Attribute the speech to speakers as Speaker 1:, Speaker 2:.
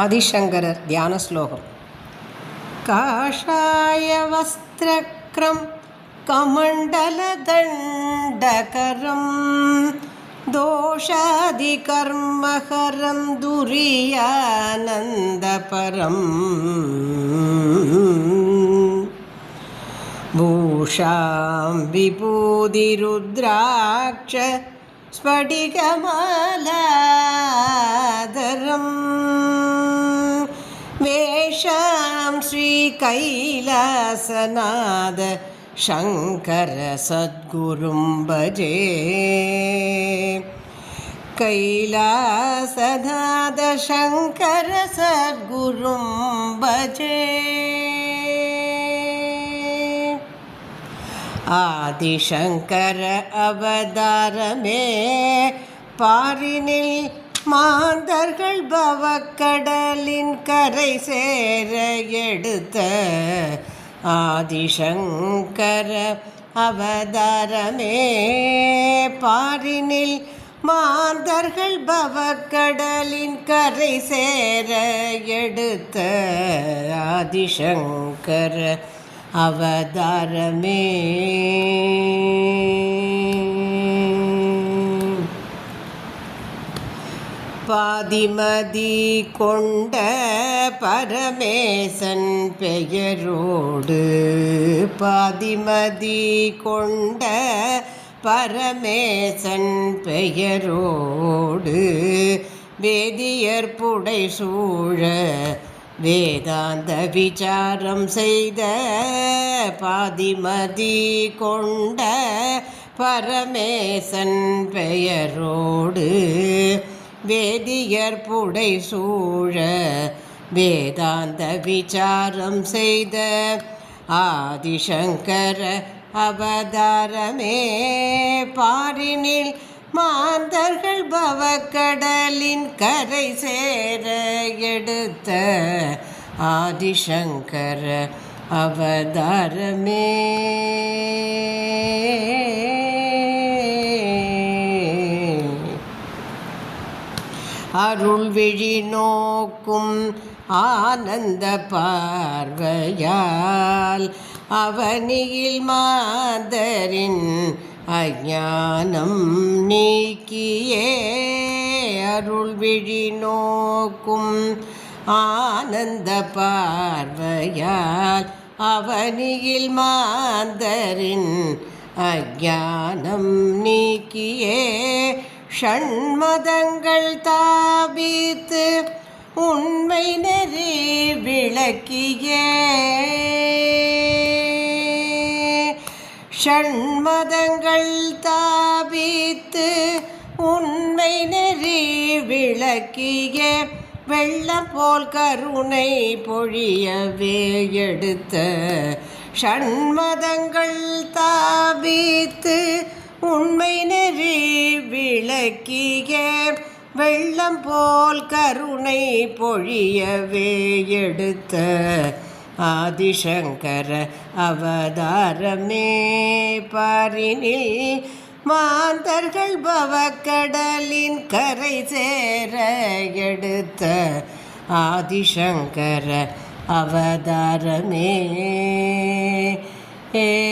Speaker 1: ആദിശങ്കരർ ധ്യാനശ്ലോകം കാഷായവസ്ത്രക്രം കമണ്ഡലദണ്ഡകരം दोषादिकर्महरं दुरीयानन्दपरम् भूषां विभूतिरुद्राक्ष स्फटिकमालादरम् तेषां श्रीकैलासनाद शङ्करसद्गुरुं भजे कैलासनाद शङ्करसद्गुरुं भजे आदिशङ्कर अवतारमे पारिनिल् மாந்தர்கள் பவக்கடலின் கரை சேர எடுத்த ஆதிசங்கர அவதாரமே. பாரினில் மாந்தர்கள் பவக்கடலின் கரை சேர எடுத்த ஆதிசங்கர அவதாரமே. பாதிமதி கொண்ட பரமேசன் பெயரோடு பாதிமதி கொண்ட பரமேசன் பெயரோடு வேதியற்புடை சூழ வேதாந்த விசாரம் செய்த பாதிமதி கொண்ட பரமேசன் பெயரோடு வேதியர் புடை சூழ வேதாந்த விசாரம் செய்த ஆதிசங்கர அவதாரமே. பாரினில் மாந்தர்கள் பவக்கடலின் கரை சேர எடுத்த ஆதிசங்கர அவதாரமே. அருள் விழி நோக்கும் ஆனந்த பார்வையால் அவனியில் மாதரின் அஞ்ஞானம் நீக்கியே. அருள் விழி நோக்கும் ஆனந்த பார்வையால் அவனியில் மாந்தரின் அஜானம் நீக்கியே. ஷண்மதங்கள் தாபித்து உண்மை நெறி விளக்கிய. ஷண்மதங்கள் தாபித்து உண்மை நெறி விளக்கிய. வெள்ளம் போல் கருணை பொழியவே எடுத்த ஷண்மதங்கள் தாபித்து உண்மை நெறி விளக்கிய வெள்ளம் போல் கருணை பொழியவே எடுத்த ஆதிசங்கர அவதாரமே. பாரினில் மாந்தர்கள் பவக்கடலின் கரை சேர எடுத்த ஆதிசங்கர அவதாரமே. ஏ